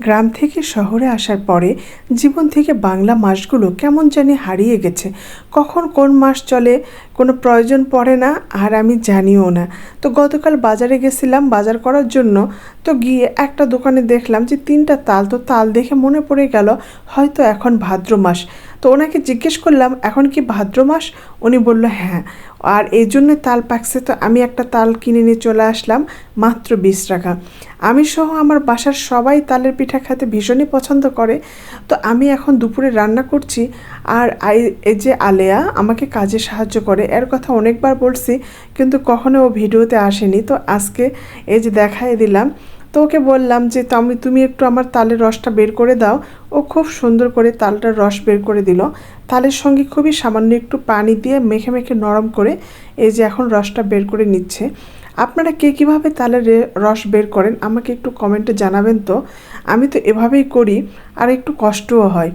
গ্রাম থেকে শহরে আসার পরে জীবন থেকে বাংলা মাসগুলো কেমন জানি হারিয়ে গেছে। কখন কোন মাস চলে কোনো প্রয়োজন পড়ে না, আর আমি জানিও না। তো গতকাল বাজারে গেছিলাম, বাজার করার জন্য। তো গিয়ে একটা দোকানে দেখলাম যে তিনটা তাল, তো তাল দেখে মনে পড়ে গেল হয়তো এখন ভাদ্র মাস। তো ওনাকে জিজ্ঞেস করলাম, এখন কি ভাদ্র মাস? উনি বলল হ্যাঁ। আর এই জন্য তাল পাকছে, তো আমি একটা তাল কিনে নিয়ে চলে আসলাম, মাত্র বিশ টাকা। আমি সহ আমার বাসার সবাই তালের পিঠা খেতে ভীষণই পছন্দ করে। তো আমি এখন দুপুরে রান্না করছি, আর এই যে আলেয়া আমাকে কাজে সাহায্য করে, এর কথা অনেকবার বলছি, কিন্তু কখনো ও ভিডিওতে আসেনি। তো আজকে এই যে দেখাই দিলাম তো ওকে বললাম যে তুমি তুমি একটু আমার তালের রসটা বের করে দাও। ও খুব সুন্দর করে তালটার রস বের করে দিল। তালের সঙ্গে খুবই সামান্য একটু পানি দিয়ে মেখে মেখে নরম করে এই যে এখন রসটা বের করে নিচ্ছে। আপনারা কে কীভাবে তালের রস বের করেন আমাকে একটু কমেন্টে জানাবেন তো। আমি তো এভাবেই করি, আর একটু কষ্টও হয়।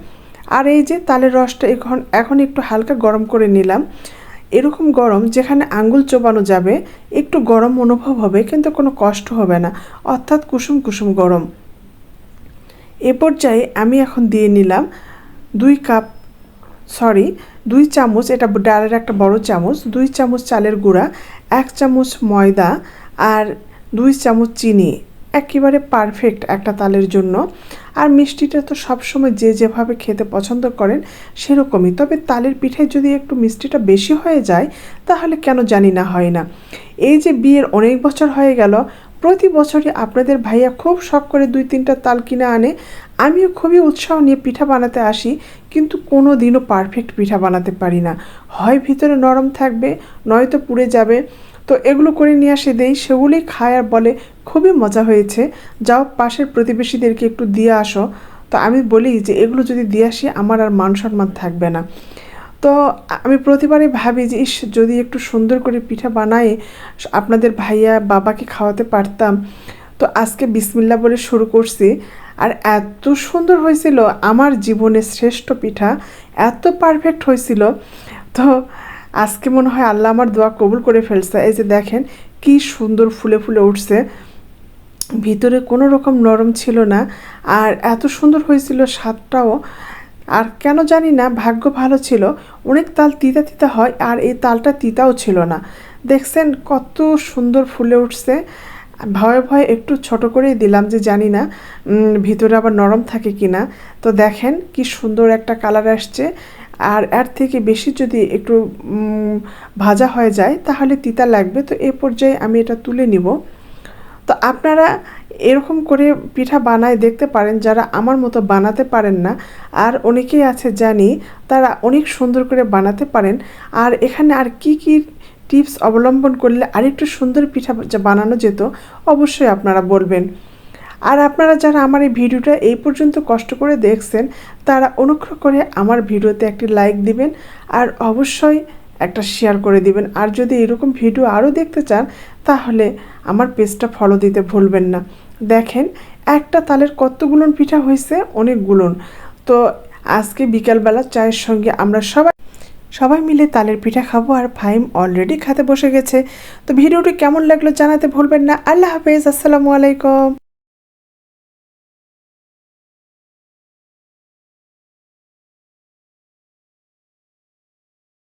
আর এই যে তালের রসটা এখন এখন একটু হালকা গরম করে নিলাম। এরকম গরম যেখানে আঙ্গুল চোবানো যাবে, একটু গরম অনুভব হবে, কিন্তু কোনো কষ্ট হবে না। অর্থাৎ কুসুম কুসুম গরম। এ পর্যায়ে আমি এখন দিয়ে নিলাম দুই কাপ সরি দুই চামচ, এটা ডালের একটা বড় চামচ, দুই চামচ চালের গুঁড়া, এক চামচ ময়দা, আর দুই চামচ চিনি। একেবারে পারফেক্ট একটা তালের জন্য। আর মিষ্টিটা তো সবসময় যে যেভাবে খেতে পছন্দ করেন সেরকমই। তবে তালের পিঠায় যদি একটু মিষ্টিটা বেশি হয়ে যায়, তাহলে কেন জানি না হয় না। এই যে বিয়ের অনেক বছর হয়ে গেল, প্রতি বছরই আপনাদের ভাইয়া খুব শখ করে দুই তিনটা তাল কিনে আনে। আমিও খুবই উৎসাহ নিয়ে পিঠা বানাতে আসি, কিন্তু কোনো দিনও পারফেক্ট পিঠা বানাতে পারি না। হয় ভিতরে নরম থাকবে, নয়তো পুড়ে যাবে। তো এগুলো করে নিয়ে আসে দেই সেগুলোই খায় আর বলে, খুবই মজা হয়েছে। যাও পাশের প্রতিবেশীদেরকে একটু দিয়ে আসো। তো আমি বলি যে, এগুলো যদি দিয়ে আসি, আমার আর মান সম্মান থাকবে না। তো আমি প্রতিবারই ভাবি যে, ইস, যদি একটু সুন্দর করে পিঠা বানাই, আপনাদের ভাইয়া বাবাকে খাওয়াতে পারতাম। তো আজকে বিসমিল্লা বলে শুরু করছি। আর এত সুন্দর হয়েছিল, আমার জীবনের শ্রেষ্ঠ পিঠা, এত পারফেক্ট হয়েছিল। তো আজকে মনে হয় আল্লাহ আমার দোয়া কবুল করে ফেলছে। এই যে দেখেন, কি সুন্দর ফুলে ফুলে উঠছে। ভিতরে কোনো রকম নরম ছিল না। আর এত সুন্দর হয়েছিল স্বাদটাও। আর কেন জানি না, ভাগ্য ভালো ছিল। অনেক তাল তিতা তিতা হয় আর এই তালটা তিতাও ছিল না। দেখছেন কত সুন্দর ফুলে উঠছে। ভয়ে ভয়ে একটু ছোট করেই দিলাম যে জানি না ভিতরে আবার নরম থাকে কি না তো দেখেন কি সুন্দর একটা কালার আসছে। আর এর থেকে বেশি যদি একটু ভাজা হয়ে যায়, তাহলে তিতা লাগবে। তো এ পর্যায়ে আমি এটা তুলে নিব। তো আপনারা এরকম করে পিঠা বানায় দেখতে পারেন, যারা আমার মতো বানাতে পারেন না। আর অনেকেই আছে জানি, তারা অনেক সুন্দর করে বানাতে পারেন। আর এখানে আর কি কি টিপস অবলম্বন করলে আরেকটু সুন্দর পিঠা বানানো যেত, অবশ্যই আপনারা বলবেন। আর আপনারা যারা আমার এই ভিডিওটা এই পর্যন্ত কষ্ট করে দেখছেন, তারা অনুগ্রহ করে আমার ভিডিওতে একটি লাইক দিবেন আর অবশ্যই একটা শেয়ার করে দিবেন। আর যদি এরকম ভিডিও আরও দেখতে চান, তাহলে আমার পেজটা ফলো দিতে ভুলবেন না। দেখেন, একটা তালের কতগুলো পিঠা হয়েছে অনেকগুলোন তো আজকে বিকালবেলা চায়ের সঙ্গে আমরা সবাই সবাই মিলে তালের পিঠা খাব আর ফাইম অলরেডি খাতে বসে গেছে। তো ভিডিওটি কেমন লাগল জানাতে ভুলবেন না। আল্লাহ হাফেজ, আসসালামু আলাইকুম।